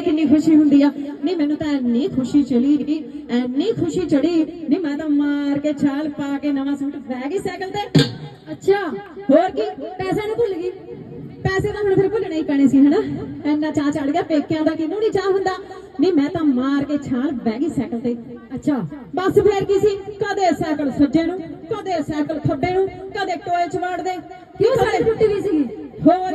ਕਿੰਨੀ ਖੁਸ਼ੀ ਹੁੰਦੀ ਆ। ਨਹੀਂ ਮੈਨੂੰ ਤਾਂ ਇੰਨੀ ਖੁਸ਼ੀ ਚੜੀ ਇੰਨੀ ਖੁਸ਼ੀ ਚੜੀ। ਨਹੀਂ ਮੈਂ ਤਾਂ ਮਾਰ ਕੇ ਛਾਲ ਪਾ ਕੇ ਨਵਾਂ ਸੂਟ ਬਹਿ ਗਈ ਸਾਈਕਲ ਤੇ। ਅੱਛਾ ਹੋਰ ਕੀ? ਪੈਸੇ ਨੂੰ ਭੁੱਲ ਗਈ। ਪੈਸੇ ਤਾਂ ਹੁਣ ਫਿਰ ਭੁੱਲਣੇ ਹੀ ਪੈਣੇ ਸੀ ਹਨਾ? ਇੰਨਾ ਚਾਹ ਚੜ ਗਿਆ ਪੇਕਿਆਂ ਦਾ ਕਿਹਨੂੰ ਨਹੀਂ ਚਾਹ ਹੁੰਦਾ? ਨਹੀਂ ਮੈਂ ਤਾਂ ਮਾਰ ਕੇ ਛਾਲ ਬਹਿ ਗਈ ਸਾਈਕਲ ਤੇ। ਅੱਛਾ ਬਸ ਫੇਰ ਕੀ ਸੀ? ਕਦੇ ਸਾਈਕਲ ਸੱਜੇ ਨੂੰ ਕਦੇ ਸਾਈਕਲ ਖੱਬੇ ਨੂੰ ਕਦੇ ਟੋਏ ਚ ਵਾੜਦੇ ਕਿਉਂ ਸਾਡੀ ਟੁੱਟੀ ਗਈ ਸੀਗੀ? ਹੋਰ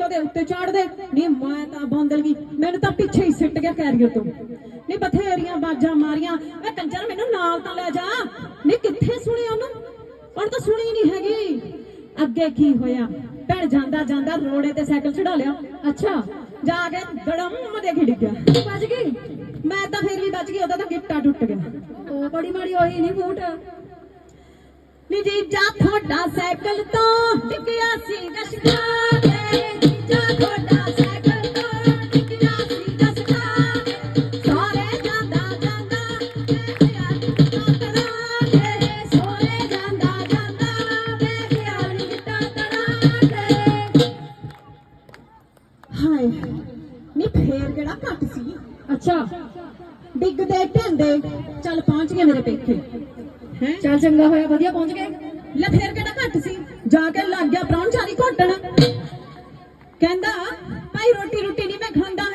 ਹੈ ਕਦੇ ਉੱਤੇ ਚਾੜਦੇ ਨਹੀਂ ਮੈਂ ਤਾਂ ਬੰਦਲ ਗਈ। ਮੈਨੂੰ ਤਾਂ ਪਿੱਛੇ ਹੀ ਸਿੱਟ ਗਿਆ ਕੈਰੀਅਰ ਤੋਂ। ਨਹੀਂ ਬਥੇਰੀਆਂ ਬਾਜਾਂ ਮਾਰੀਆਂ। ਏ ਕੰਜਰ ਮੈਨੂੰ ਨਾਲ ਤਾਂ ਲੈ ਜਾ। ਨਹੀਂ ਕਿੱਥੇ ਸੁਣੀ ਉਹਨੂੰ? ਹੁਣ ਤਾਂ ਸੁਣੀ ਨਹੀਂ ਹੈਗੀ। ਅੱਗੇ ਕੀ ਹੋਇਆ? ਭੈਣ ਜਾਂਦਾ ਜਾਂਦਾ ਰੋੜੇ ਤੇ ਸਾਈਕਲ ਚੜਾ ਲਿਆ। ਅੱਛਾ ਜਾ ਕੇ ਧੜਮ ਦੇ ਖਿੜ ਗਿਆ ਵੱਜ ਗਈ? ਮੈਂ ਤਾਂ ਫੇਰ ਵੀ ਬਚ ਗਈ ਉਹਦਾ ਤਾਂ ਗਿੱਟਾ ਟੁੱਟ ਗਿਆ। ਉਹ ਬੜੀ ਮਾੜੀ ਹੋਈ ਨਹੀਂ ਬੂਟ। ਨੀ ਜੀਜਾ ਤੁਹਾਡਾ ਸਾਈਕਲ ਤੋਂ ਡਿੱਗਿਆ ਸੀ ਗਸ਼ਕਾ ਹਾਏ ਨੀ ਫੇਰ ਕਿਹੜਾ ਘੱਟ ਸੀ। ਅੱਛਾ। ਡਿੱਗਦੇ ਢੰਦੇ ਚੱਲ ਪਹੁੰਚ ਗਏ ਮੇਰੇ ਪੇਕੇ। ਹੈ? ਚੱਲ ਚੰਗਾ ਹੋਇਆ ਵਧੀਆ ਪਹੁੰਚ ਗਏ। ਲੈ ਫੇਰ ਕਿਹੜਾ ਘੱਟ ਸੀ? ਜਾ ਕੇ ਲੱਗ ਗਿਆ ਪ੍ਰਾਹੁਣ ਚਾਰੀ ਘੋਟਣ। ਕਹਿੰਦਾ ਭਾਈ ਰੋਟੀ ਰੋਟੀ ਨਹੀਂ